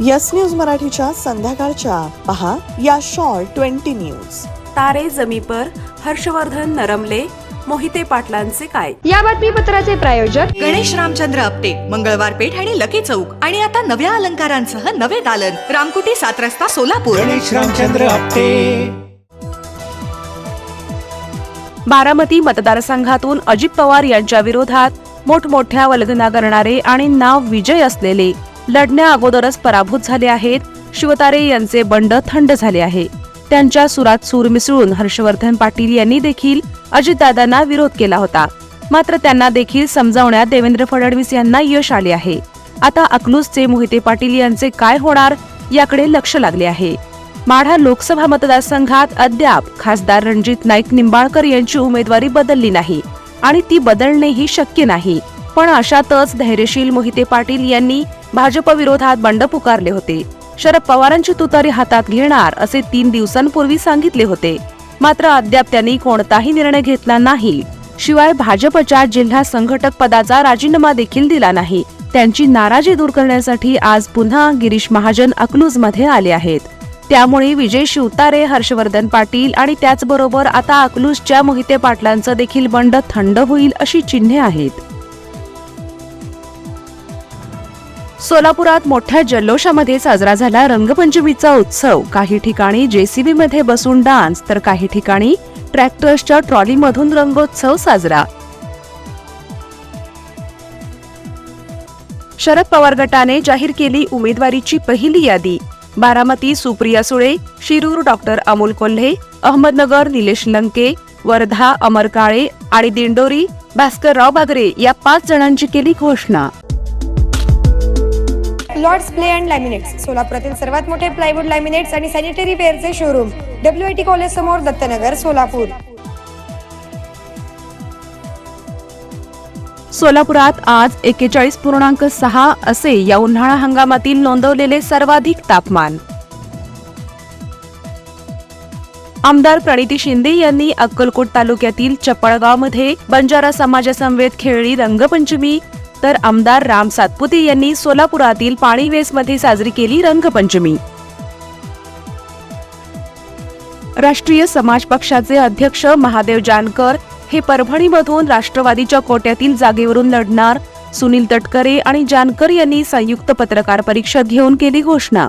Yes news मराठीच्या संध्याकाळच्या. पहा या शॉर्ट ट्वेंटी न्यूज. तारे जमी पर हर्षवर्धन नरमले मोहिते पाटलांचे काय? या बातमीपत्राचे प्रायोजक गणेश रामचंद्र आपटे मंगळवार पेठ आणि लकी चौक. आणि आता नव्या अलंकारांसह नवे दालन. रामकुटी सात रस्ता सोलापूर. गणेश रामचंद्र आपटे. बारामती मतदारसंघातून अजित पवार यांच्या विरोधात मोठमोठ्या वल्गना करणारे आणि नाव विजय असलेले लढण्या अगोदरच पराभूत झाले आहेत. शिवतारे यांचे बंड थंड झाले आहे. त्यांच्या सुरात सूर मिसळून हर्षवर्धन पाटील यांनी देखील अजितदादांना विरोध केला होता. मात्र त्यांना देखील समजावण्यात देवेंद्र फडणवीस यांना यश आले आहे. आता अकलूजचे मोहिते पाटील यांचे काय होणार याकडे लक्ष लागले आहे. माढा लोकसभा मतदारसंघात अद्याप खासदार रणजित नाईक निंबाळकर यांची उमेदवारी बदलली नाही आणि ती बदलणेही शक्य नाही. पण अशातच धैर्यशील मोहिते पाटील यांनी भाजप विरोधात बंड पुकारले होते. शरद पवारांची तुतारी हातात घेणार असे तीन दिवसांपूर्वी सांगितले होते. मात्र अद्याप त्यांनी कोणताही निर्णय घेतला नाही. शिवाय भाजपच्या जिल्हा संघटक पदाचा राजीनामा देखील दिला नाही. त्यांची नाराजी दूर करण्यासाठी आज पुन्हा गिरीश महाजन अकलूजमध्ये आले आहेत. त्यामुळे विजय शिवतारे हर्षवर्धन पाटील आणि त्याचबरोबर आता अकलूजच्या मोहिते पाटलांचं देखील बंड थंड होईल अशी चिन्हे आहेत. सोलापुरात मोठ्या जल्लोषामध्ये साजरा झाला रंगपंचमीचा उत्सव. काही ठिकाणी जेसीबी मध्ये बसून डान्स तर काही ठिकाणी ट्रॅक्टर्सच्या ट्रॉलीमधून रंगोत्सव साजरा. शरद पवार गटाने जाहीर केली उमेदवारीची पहिली यादी. बारामती सुप्रिया सुळे शिरूर डॉक्टर अमोल कोल्हे अहमदनगर निलेश लंके वर्धा अमर काळे आणि दिंडोरी भास्करराव बागरे या पाच जणांची केली घोषणा. लॉर्ड्स प्ले अँड लॅमिनेट्स सोलापुरातील सर्वात मोठे प्लायवूड लॅमिनेट्स आणि sanitary वेअरचे showroom W I T college समोर दत्तनगर सोलापूर. सोलापुरात आज एकेचाळीस पूर्णांक सहा असे या उन्हाळा हंगामातील नोंदवलेले सर्वाधिक तापमान. आमदार प्रणिती शिंदे यांनी अक्कलकोट तालुक्यातील चपळगावमध्ये बंजारा समाजासमवेत खेळली रंगपंचमी तर आमदार राम सातपुते यांनी सोलापुरातील पाणीवेसमध्ये साजरी केली रंगपंचमी. राष्ट्रीय समाज पक्षाचे अध्यक्ष महादेव जानकर हे परभणीमधून राष्ट्रवादीच्या कोट्यातील जागेवरून लढणार सुनील तटकरे आणि जानकर यांनी संयुक्त पत्रकार परिषद घेऊन केली घोषणा.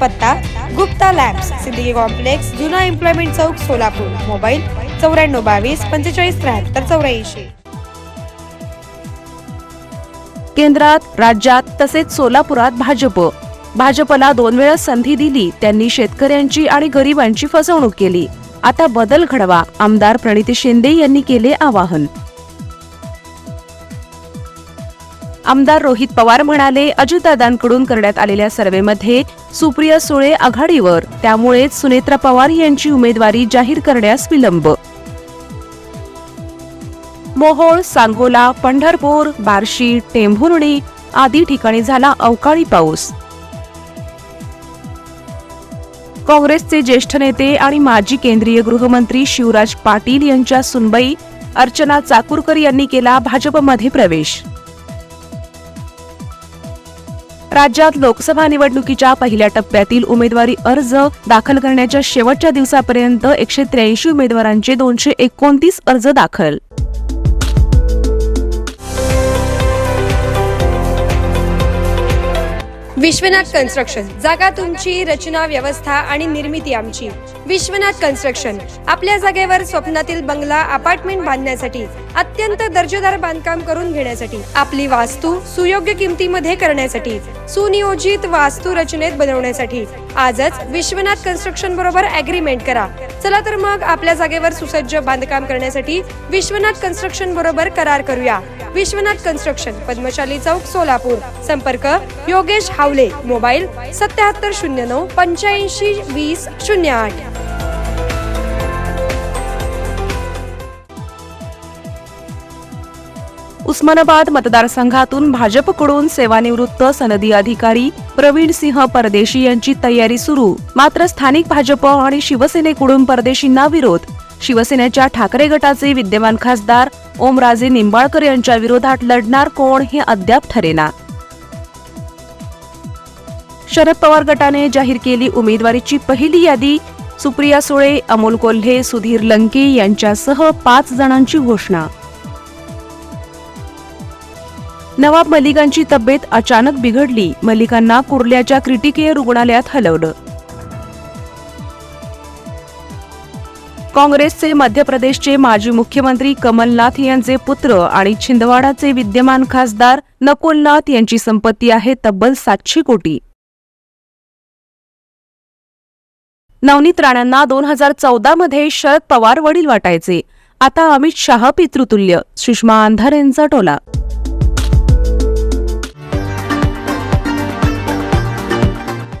पत्ता गुप्ता लॅम्प्स सिद्दीकी कॉम्प्लेक्स जुना एम्प्लॉयमेंट चौक सोलापूर. मोबाईल चौऱ्याण्णव बावीस पंचेचाळीस त्र्याहत्तर चौऱ्याऐंशी. केंद्रात राज्यात तसेच सोलापुरात भाजप. भाजपला दोन वेळा संधी दिली त्यांनी शेतकऱ्यांची आणि गरिबांची फसवणूक केली. आता बदल घडवा आमदार प्रणिती शिंदे यांनी केले आवाहन. आमदार रोहित पवार म्हणाले अजितदादांकडून करण्यात आलेल्या सर्व्हेमध्ये सुप्रिया सुळे आघाडीवर त्यामुळेच सुनेत्रा पवार यांची उमेदवारी जाहीर करण्यास विलंब. मोहोळ सांगोला पंढरपूर बार्शी टेंभुर्णी आदी ठिकाणी झाला अवकाळी पाऊस. काँग्रेसचे ज्येष्ठ नेते आणि माजी केंद्रीय गृहमंत्री शिवराज पाटील यांच्या सुनबाई अर्चना चाकूरकर यांनी केला भाजपमध्ये प्रवेश. राज्यात लोकसभा निवडणुकीच्या पहिल्या टप्प्यातील उमेदवारी अर्ज दाखल करण्याच्या शेवटच्या दिवसापर्यंत एकशे त्र्याऐंशी उमेदवारांचे दोनशे एकोणतीस अर्ज दाखल. विश्वनाथ कन्स्ट्रक्शन. जागा तुमची रचना व्यवस्था आणि निर्मिती आमची. विश्वनाथ कन्स्ट्रक्शन. आपल्या जागेवर स्वप्नातील बंगला अपार्टमेंट बांधण्यासाठी अत्यंत दर्जेदार बांधकाम करून घेण्यासाठी आपली वास्तू सुयोग्य किमतीमध्ये करण्यासाठी सुनियोजित वास्तू रचनेत बनवण्यासाठी आजच विश्वनाथ कन्स्ट्रक्शन बरोबर अग्रीमेंट करा. चला तर मग आपल्या जागेवर सुसज्ज बांधकाम करण्यासाठी विश्वनाथ कन्स्ट्रक्शन बरोबर करार करूया. विश्वनाथ कन्स्ट्रक्शन पद्मशाली चौक सोलापूर. संपर्क योगेश हावले मोबाईल सत्याहत्तर शून्य नऊ पंच्याऐंशी वीस शून्य आठ. उस्मानाबाद मतदारसंघातून भाजपकडून सेवानिवृत्त सनदी अधिकारी प्रवीण सिंह परदेशी यांची तयारी सुरू. मात्र स्थानिक भाजप आणि शिवसेनेकडून परदेशींना विरोध. शिवसेनेच्या ठाकरे गटाचे विद्यमान खासदार ओमराजे निंबाळकर यांच्या विरोधात लढणार कोण हे अद्याप ठरेना. शरद पवार गटाने जाहीर केली उमेदवारीची पहिली यादी. सुप्रिया सुळे अमोल कोल्हे सुधीर लंके यांच्यासह पाच जणांची घोषणा. नवाब मलिकांची तब्येत अचानक बिघडली. मलिकांना कुर्ल्याच्या क्रिटिकेय रुग्णालयात हलवलं. काँग्रेसचे मध्य प्रदेशचे माजी मुख्यमंत्री कमलनाथ यांचे पुत्र आणि छिंदवाडाचे विद्यमान खासदार नकुलनाथ यांची संपत्ती आहे तब्बल सातशे कोटी. नवनीत राणांना दोन हजार चौदा मध्ये शरद पवार वडील वाटायचे. आता अमित शाह पितृतुल्य. सुषमा अंधारेंचा टोला.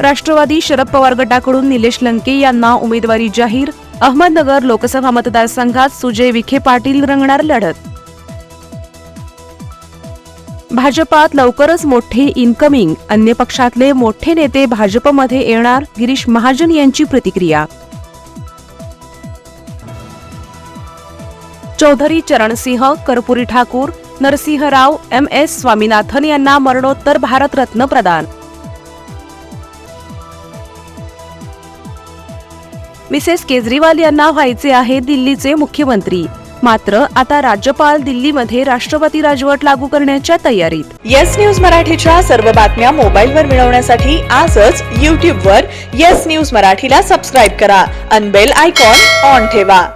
राष्ट्रवादी शरद पवार गटाकडून निलेश लंके यांना उमेदवारी जाहीर. अहमदनगर लोकसभा मतदारसंघात सुजय विखे पाटील रंगणार लढत. भाजपात लवकरच मोठे इनकमिंग अन्य पक्षातले मोठे नेते भाजपमध्ये येणार गिरीश महाजन यांची प्रतिक्रिया. चौधरी चरणसिंह कर्पुरी ठाकूर नरसिंह राव एम एस स्वामीनाथन यांना मरणोत्तर भारतरत्न प्रदान. मिसेस केजरीवाल यांना व्हायचे आहे दिल्लीचे मुख्यमंत्री. मात्र आता राज्यपाल दिल्लीमध्ये राष्ट्रपती राजवट लागू करण्याच्या तयारीत. येस न्यूज मराठीच्या सर्व बातम्या मोबाईलवर मिळवण्यासाठी आजच यूट्यूबवर येस न्यूज मराठीला सबस्क्राईब करा. अनबेल आयकॉन ऑन ठेवा.